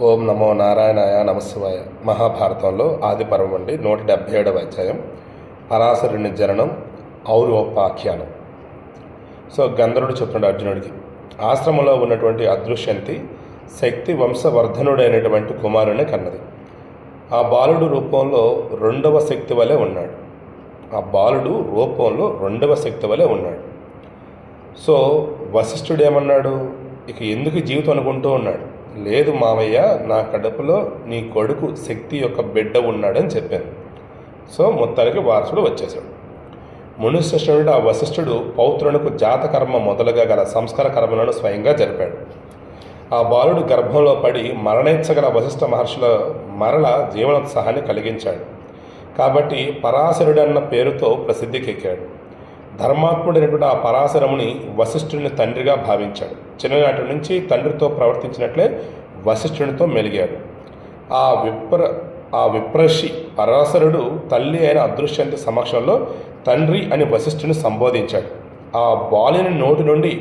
ఓం నమో నారాయణాయ నమశివాయ మహాభారతంలో ఆది పర్వం అండి నూట డెబ్భై ఏడవ అధ్యాయం. పరాశరుని జననం ఔరోపాఖ్యానం. సో గంధర్వుడు చెప్తున్నాడు అర్జునుడికి ఆశ్రమంలో ఉన్నటువంటి అదృశ్యంతి శక్తి వంశవర్ధనుడైనటువంటి కుమారుని కన్నది. ఆ బాలుడు రూపంలో రెండవ శక్తి వలె ఉన్నాడు. ఆ బాలుడు రూపంలో రెండవ శక్తి వలె ఉన్నాడు. సో వశిష్ఠుడు ఏమన్నాడు? ఇక ఎందుకు జీవితం అనుకుంటూ ఉన్నాడు? లేదు మావయ్య నా కడుపులో నీ కొడుకు శక్తి యొక్క బిడ్డ ఉన్నాడని చెప్పాను. సో మొత్తానికి వారసుడు వచ్చేసాడు మునిశ్రేష్ఠుడు ఆ వశిష్ఠుడు పౌత్రునకు జాతకర్మ మొదలుగా గల సంస్కార కర్మలను స్వయంగా జరిపాడు. ఆ బాలుడు గర్భంలో పడి మరణించగల వశిష్ఠ మహర్షుల మరల జీవనోత్సాహాన్ని కలిగించాడు. కాబట్టి పరాశరుడన్న పేరుతో ప్రసిద్ధికెక్కాడు. ధర్మాత్ముడైనటువంటి ఆ పరాశరముని వశిష్ఠుని తండ్రిగా భావించాడు. చిన్ననాటి నుంచి తండ్రితో ప్రవర్తించినట్లే వశిష్ఠునితో మెలిగాడు. ఆ విప్ర ఆ విప్రషి పరాశరుడు తల్లి అయిన అదృశ్యంతి సమక్షంలో తండ్రి అని వశిష్ఠుని సంబోధించాడు. ఆ బాలుని నోటి నుండి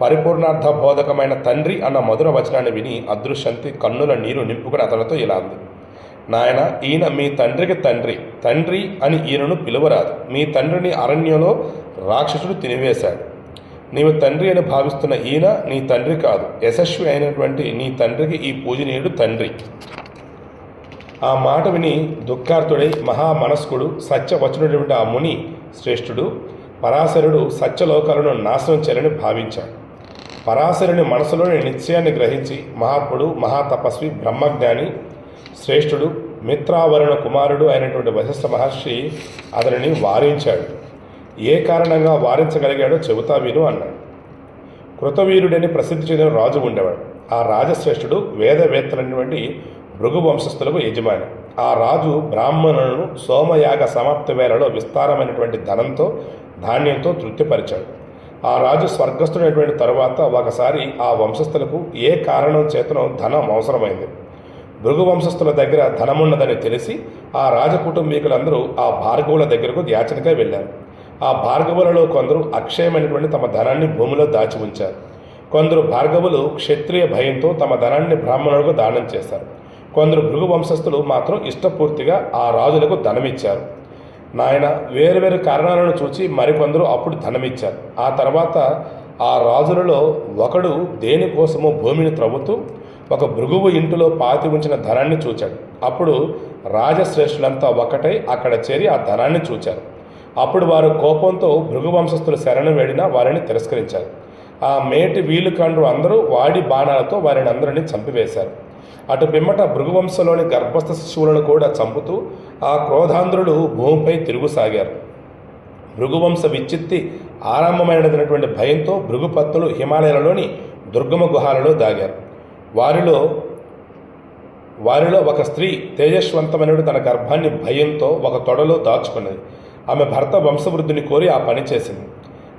పరిపూర్ణార్థ బోధకమైన తండ్రి అన్న మధుర వచనాన్ని విని అదృశ్యంతి కన్నుల నీరు నింపుకుని అతనితో ఇలా అంది. నాయన ఈయన మీ తండ్రికి తండ్రి. తండ్రి అని ఈయనను పిలువరాదు. మీ తండ్రిని అరణ్యంలో రాక్షసుడు తినివేశాడు. నీవు తండ్రి అని భావిస్తున్న ఈయన నీ తండ్రి కాదు. యశస్వి అయినటువంటి నీ తండ్రికి ఈ పూజనీయుడు తండ్రి. ఆ మాట విని దుఃఖార్థుడై మహామనస్కుడు సత్యవచనుడైన ఆ ముని శ్రేష్ఠుడు పరాశరుడు సత్యలోకాలను నాశనం చేయాలని భావించాడు. పరాశరుని మనసులోని నిశ్చయాన్ని గ్రహించి మహాత్ముడు మహాతపస్వి బ్రహ్మజ్ఞాని శ్రేష్ఠుడు మిత్రావరణ కుమారుడు అయినటువంటి వశిష్ఠ మహర్షి అతనిని వారించాడు. ఏ కారణంగా వారించగలిగాడో చెబుతా విను అన్నాడు. కృతవీరుడని ప్రసిద్ధి చెందిన రాజు ఉండేవాడు. ఆ రాజశ్రేష్ఠుడు వేదవేత్తలైనటువంటి భృగు వంశస్థులకు యజమాని. ఆ రాజు బ్రాహ్మణులను సోమయాగ సమాప్తి వేళలో విస్తారమైనటువంటి ధనంతో ధాన్యంతో తృప్తిపరిచాడు. ఆ రాజు స్వర్గస్థుడైనటువంటి తరువాత ఒకసారి ఆ వంశస్థులకు ఏ కారణం చేతనో ధనం అవసరమైంది. భృగువంశస్థుల దగ్గర ధనమున్నదని తెలిసి ఆ రాజకుటుంబీకులందరూ ఆ భార్గవుల దగ్గరకు యాచనగా వెళ్ళారు. ఆ భార్గవులలో కొందరు అక్షయమైనటువంటి తమ ధనాన్ని భూమిలో దాచి ఉంచారు. కొందరు భార్గవులు క్షత్రియ భయంతో తమ ధనాన్ని బ్రాహ్మణులకు దానం చేశారు. కొందరు భృగు వంశస్థులు మాత్రం ఇష్టపూర్తిగా ఆ రాజులకు ధనమిచ్చారు. నాయన వేరువేరు కారణాలను చూచి మరికొందరు అప్పుడు ధనమిచ్చారు. ఆ తర్వాత ఆ రాజులలో ఒకడు దేనికోసమో భూమిని త్రవ్వుతూ ఒక భృగువు ఇంటిలో పాతి ఉంచిన ధనాన్ని చూచాడు. అప్పుడు రాజశ్రేష్ఠులంతా ఒకటై అక్కడ చేరి ఆ ధనాన్ని చూచారు. అప్పుడు వారు కోపంతో భృగు వంశస్థులు శరణం వేడినా వారిని తిరస్కరించారు. ఆ మేటి వీలుకాండ్రు అందరూ వాడి బాణాలతో వారిని అందరినీ చంపివేశారు. అటు పిమ్మట భృగువంశంలోని గర్భస్థ శిశువులను కూడా చంపుతూ ఆ క్రోధాంధ్రుడు భూమిపై తిరుగుసాగారు. భృగువంశ విచ్చిత్తి ఆరంభమైనటువంటి భయంతో భృగుపత్తులు హిమాలయాలలోని దుర్గమ గుహాలలో దాగారు. వారిలో వారిలో ఒక స్త్రీ తేజస్వంతమైనడు తన గర్భాన్ని భయంతో ఒక తొడలో దాచుకున్నది. ఆమె భర్త వంశవృద్ధిని కోరి ఆ పని చేసింది.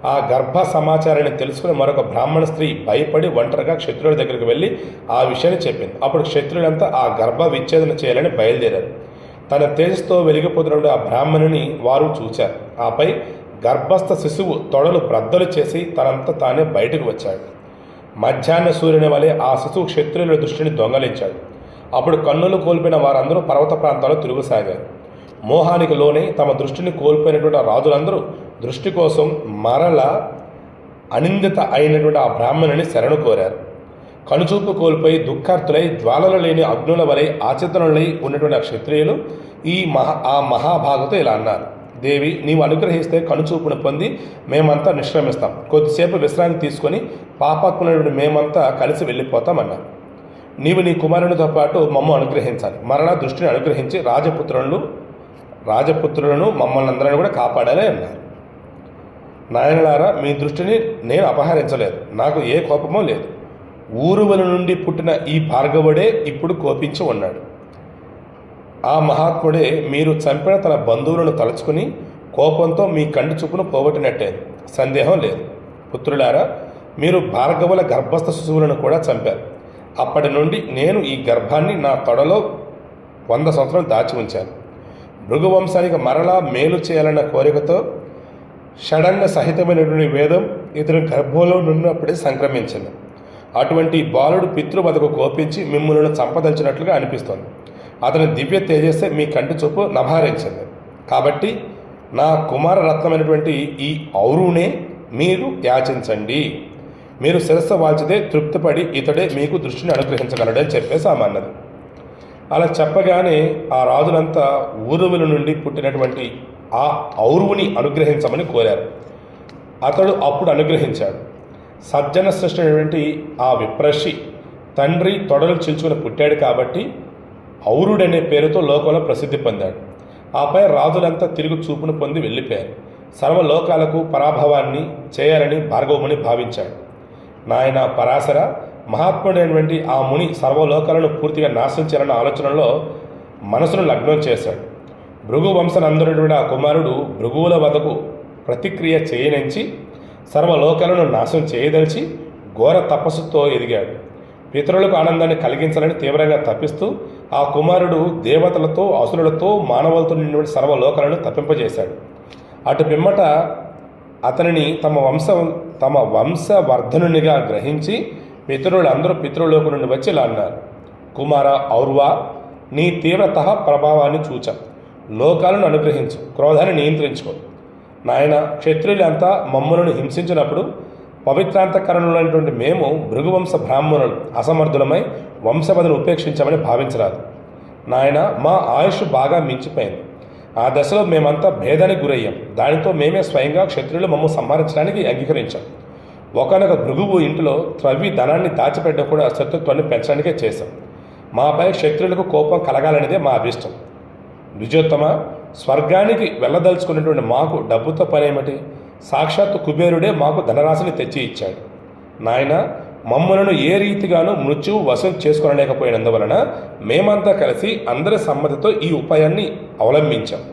ఆ గర్భ సమాచారాన్ని తెలుసుకుని మరొక బ్రాహ్మణ స్త్రీ భయపడి ఒంటరిగా క్షత్రుల దగ్గరికి వెళ్ళి ఆ విషయాన్ని చెప్పింది. అప్పుడు క్షత్రుడంతా ఆ గర్భ విచ్ఛేదన చేయాలని బయలుదేరారు. తన తేజస్తో వెలిగిపోతున్న ఆ బ్రాహ్మణుని వారు చూచారు. ఆపై గర్భస్థ శిశువు తొడలు బ్రద్దలు చేసి తనంతా తానే బయటకు వచ్చాడు. మధ్యాహ్న సూర్యుని వలె ఆ శిశువు క్షత్రియుల దృష్టిని దొంగలించాడు. అప్పుడు కన్నులు కోల్పోయిన వారందరూ పర్వత ప్రాంతాల్లో తిరుగుసాగారు. మోహానికి లోనే తమ దృష్టిని కోల్పోయినటువంటి రాజులందరూ దృష్టి కోసం మరల అనిందిత అయినటువంటి ఆ బ్రాహ్మణుని శరణు కోరారు. కనుచూపు కోల్పోయి దుఃఖార్తులై జ్వాలలు లేని అగ్నుల వలె ఆచితనులై ఉన్నటువంటి ఆ క్షత్రియులు ఈ మహా ఆ మహాభాగతో ఇలా అన్నారు. దేవి నీవు అనుగ్రహిస్తే కనుచూపును పొంది మేమంతా నిష్క్రమిస్తాం కొద్దిసేపు విశ్రాంతి తీసుకొని పాపాత్ములైన మేమంతా కలిసి వెళ్ళిపోతామన్నారు. నీవు నీ కుమారునితో పాటు మమ్మ అనుగ్రహించాలి. మరలా దృష్టిని అనుగ్రహించి రాజపుత్రులను రాజపుత్రులను మమ్మల్ని అందరిని కూడా కాపాడాలి అన్నారు. నాయనలారా మీ దృష్టిని నేను అపహరించలేదు. నాకు ఏ కోపమో లేదు. ఊరువల నుండి పుట్టిన ఈ భార్గవుడే ఇప్పుడు కోపించి ఉన్నాడు. ఆ మహాత్ముడే మీరు చంపిన తన బంధువులను తలుచుకుని కోపంతో మీ కంటి చూపును పోగొట్టినట్టే. సందేహం లేదు. పుత్రులారా మీరు భార్గవుల గర్భస్థ శిశువులను కూడా చంపారు. అప్పటి నుండి నేను ఈ గర్భాన్ని నా తొడలో వంద సంవత్సరం దాచి ఉంచాను. భృగువంశానికి మరలా మేలు చేయాలన్న కోరికతో షడంగ సహితమైనటువంటి వేదం ఇతను గర్భంలో నున్నప్పుడే సంక్రమించింది. అటువంటి బాలుడు పితృవధకు కోపించి మిమ్మల్ని చంపదలిచినట్లుగా అనిపిస్తోంది. అతని దివ్య తేజస్సే మీ కంటి చూపు నభారించింది కాబట్టి నా కుమార రత్నమైనటువంటి ఈ ఔరునే మీరు యాచించండి. మీరు శిరస్సు వాల్చితే తృప్తిపడి ఇతడే మీకు దృష్టిని అనుగ్రహించగలడని చెప్పేసి ఆమె అలా చెప్పగానే ఆ రాజులంతా ఊరువుల నుండి పుట్టినటువంటి ఆ ఔరువుని అనుగ్రహించమని కోరారు. అతడు అప్పుడు అనుగ్రహించాడు. సజ్జన సృష్టి అయినటువంటి ఆ విప్రషి తండ్రి తొడలు చిల్చుకుని పుట్టాడు కాబట్టి ఔరుడనే పేరుతో లోకంలో ప్రసిద్ధి పొందాడు. ఆపై రాజులంతా తిరుగు చూపును పొంది వెళ్ళిపోయారు. సర్వలోకాలకు పరాభవాన్ని చేయాలని భార్గవముని భావించాడు. నాయన పరాశర మహాత్ముడైనటువంటి ఆ ముని సర్వలోకాలను పూర్తిగా నాశనం చేయాలన్న ఆలోచనలో మనసును లగ్నం చేశాడు. భృగు వంశనందరుడైన ఆ కుమారుడు భృగువుల వద్దకు ప్రతిక్రియ చేయనించి సర్వలోకాలను నాశనం చేయదలిచి ఘోర తపస్సుతో ఎదిగాడు. పితరులకు ఆనందాన్ని కలిగించాలని తీవ్రంగా తప్పిస్తూ ఆ కుమారుడు దేవతలతో అసురులతో మానవులతో నిండిన సర్వలోకాలను తప్పింపజేశాడు. అటు పిమ్మట అతనిని తమ వంశ తమ వంశవర్ధనునిగా గ్రహించి పితరులందరూ పితృలోకు నుండి వచ్చి ఇలా అన్నారు. కుమార ఔర్వా నీ తీవ్రత ప్రభావాన్ని చూచ. లోకాలను అనుగ్రహించు. క్రోధాన్ని నియంత్రించుకో. నాయన క్షత్రియులంతా మమ్మలను హింసించినప్పుడు పవిత్రాంతకరణులైనటువంటి మేము భృగువంశ బ్రాహ్మణులు అసమర్థులమై వంశపదను ఉపేక్షించామని భావించరాదు. నాయన మా ఆయుష్ బాగా మించిపోయింది. ఆ దశలో మేమంతా భేదానికి గురయ్యాం. దానితో మేమే స్వయంగా క్షత్రియులు మమ్మ సంహరించడానికి అంగీకరించాం. ఒకనొక భృగువు ఇంటిలో త్రవ్వి ధనాన్ని దాచిపెట్టడం కూడా శత్రుత్వాన్ని పెంచడానికే చేశాం. మాపై క్షత్రియులకు కోపం కలగాలనేదే మా అభిష్టం. విజయోత్తమ స్వర్గానికి వెళ్ళదలుచుకున్నటువంటి మాకు డబ్బుతో పనేమిటి సాక్షాత్తు కుబేరుడే మాకు ధనరాశిని తెచ్చి ఇచ్చాడు. నాయన మమ్మలను ఏ రీతిగానూ మృత్యువు వశం చేసుకోలేకపోయినందువలన మేమంతా కలిసి అందరి సమ్మతితో ఈ ఉపాయాన్ని అవలంబించాం.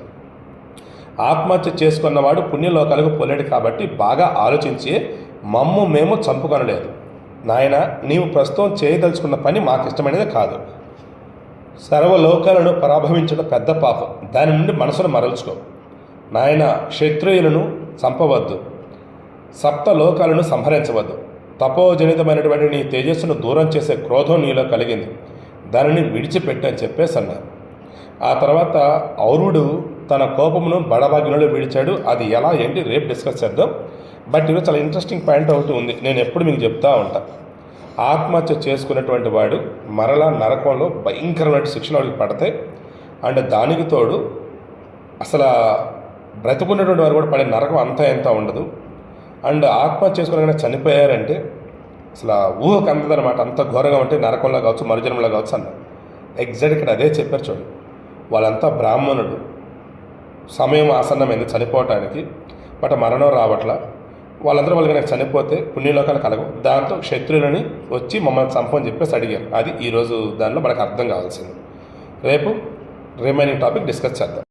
ఆత్మహత్య చేసుకున్నవాడు పుణ్యలోకాలకు పోలేడు కాబట్టి బాగా ఆలోచించి మమ్ము మేము చంపుకొనలేదు. నాయన నీవు ప్రస్తుతం చేయదలుచుకున్న పని మాకు ఇష్టమైనది కాదు. సర్వలోకాలను పరాభవించడం పెద్ద పాపం. దాని నుండి మనసును మరల్చుకో. నాయన క్షత్రియులను చంపవద్దు. సప్త లోకాలను సంహరించవద్దు. తపోజనితమైనటువంటి నీ తేజస్సును దూరం చేసే క్రోధం నీలో కలిగింది. దానిని విడిచిపెట్టని చెప్పేసి అన్నారు. ఆ తర్వాత ఔరుడు తన కోపమును బడబాగ్యంలో విడిచాడు. అది ఎలా ఏంటి? రేపు డిస్కస్ చేద్దాం. బట్ ఇది చాలా ఇంట్రెస్టింగ్ పాయింట్ ఒకటి ఉంది. నేను ఎప్పుడు మీకు చెప్తా ఉంటా. ఆత్మహత్య చేసుకున్నటువంటి వాడు మరలా నరకంలో భయంకరమైన శిక్షణ వాడికి పడతాయి. అండ్ దానికి తోడు అసలు బ్రతుకున్నటువంటి వారు కూడా పడే నరకం అంతా ఎంత ఉండదు. అండ్ ఆత్మహత్య చేసుకుని చనిపోయారంటే అసలు ఊహకు అందదనమాట అంత ఘోరంగా ఉంటే నరకంలో కావచ్చు మరుజన్మలో కావచ్చు అన్న. ఎగ్జాక్ట్ ఇక్కడ అదే చెప్పారు చూడండి వాళ్ళంతా బ్రాహ్మణుడు. సమయం ఆసన్నమైంది చనిపోవటానికి. బట్ మరణం రావట్లా. వాళ్ళందరూ వాళ్ళు కనుక చనిపోతే పుణ్యలోకాలు కలగవు. దాంతో క్షత్రులని వచ్చి మమ్మల్ని చంపని చెప్పేసి అడిగారు. అది ఈరోజు దానిలో మనకు అర్థం కావాల్సింది. రేపు రిమైనింగ్ టాపిక్ డిస్కస్ చేద్దాం.